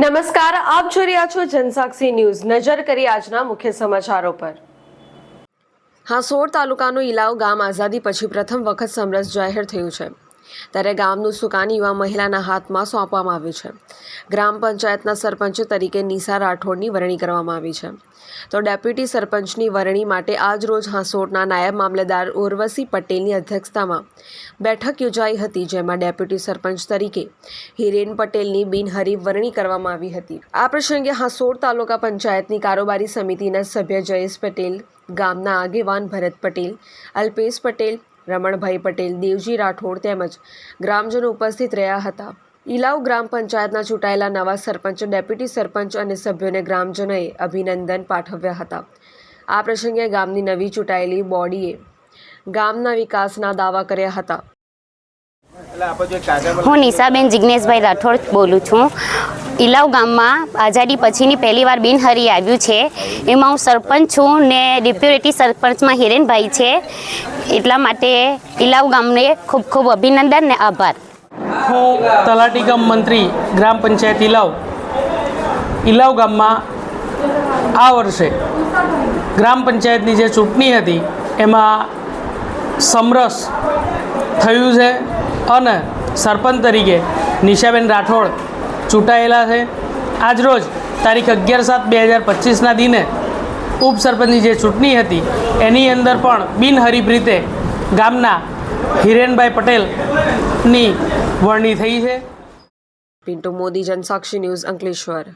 નમસ્કાર, આપ જોઈ રહ્યા છો જનસાક્ષી ન્યૂઝ. નજર કરી આજના મુખ્ય સમાચારો પર. હાંસોડ તાલુકાનું ઇલાવ ગામ આઝાદી પછી પ્રથમ વખત સમરસ જાહેર થયું છે. ત્યારે ગામનું સુકાન યુવા મહિલાના હાથમાં સોંપવામાં આવ્યું છે. ગ્રામ પંચાયતના સરપંચ તરીકે નિશા રાઠોડની વરણી કરવામાં આવી છે. તો ડેપ્યુટી સરપંચની વરણી માટે આજ રોજ હાંસોડના નાયબ મામલેદાર ઉર્વશી પટેલની અધ્યક્ષતામાં બેઠક યોજાઈ હતી, જેમાં ડેપ્યુટી સરપંચ તરીકે હિરેન પટેલની બિનહરીફ વરણી કરવામાં આવી હતી. આ પ્રસંગે હાંસોડ તાલુકા પંચાયતની કારોબારી સમિતિના સભ્ય જયેશ પટેલ, ગામના આગેવાન ભરત પટેલ, અલ્પેશ પટેલ રમણભાઈ પટેલ દેવજી રાઠોડ તેમજ ગ્રામજનો ઉપસ્થિત રહ્યા હતા. ઇલાવ ગ્રામ પંચાયતના ચૂંટાયેલા નવા સરપંચ ડેપ્યુટી સરપંચ અને સભ્યોને ગ્રામજનોએ અભિનંદન પાઠવ્યા હતા. આ પ્રસંગે ગામની નવી ચૂંટાયેલી બોડીએ ગામના વિકાસના દાવા કર્યા હતા. હું નિશાબેન જિજ્ઞેશભાઈ રાઠોડ બોલું છું. ઇલાવ ગામમાં આઝાદી પછીની પહેલીવાર બિનહરી આવ્યું છે. એમાં હું સરપંચ છું ને ડેપ્યુટી સરપંચમાં હિરેનભાઈ છે. એટલા માટે ઇલાવ ગામને ખૂબ ખૂબ અભિનંદન ને આભાર. હું તલાટી ગામ મંત્રી, ગ્રામ પંચાયત ઇલાવ ઇલાવ ગામમાં આ વર્ષે ગ્રામ પંચાયતની જે ચૂંટણી હતી, એમાં સમરસ થયું છે અને સરપંચ તરીકે નિશાબેન રાઠોડ ચૂંટાયેલા છે. આજરોજ તારીખ અગિયાર સાત બે હજાર પચીસના દિને ઉપસરપંચની જે ચૂંટણી હતી, એની અંદર પણ બિનહરીફ રીતે ગામના હિરેનભાઈ પટેલની વરણી થઈ છે. પિન્ટુ મોદી, જનસાક્ષી ન્યૂઝ અંકલેશ્વર.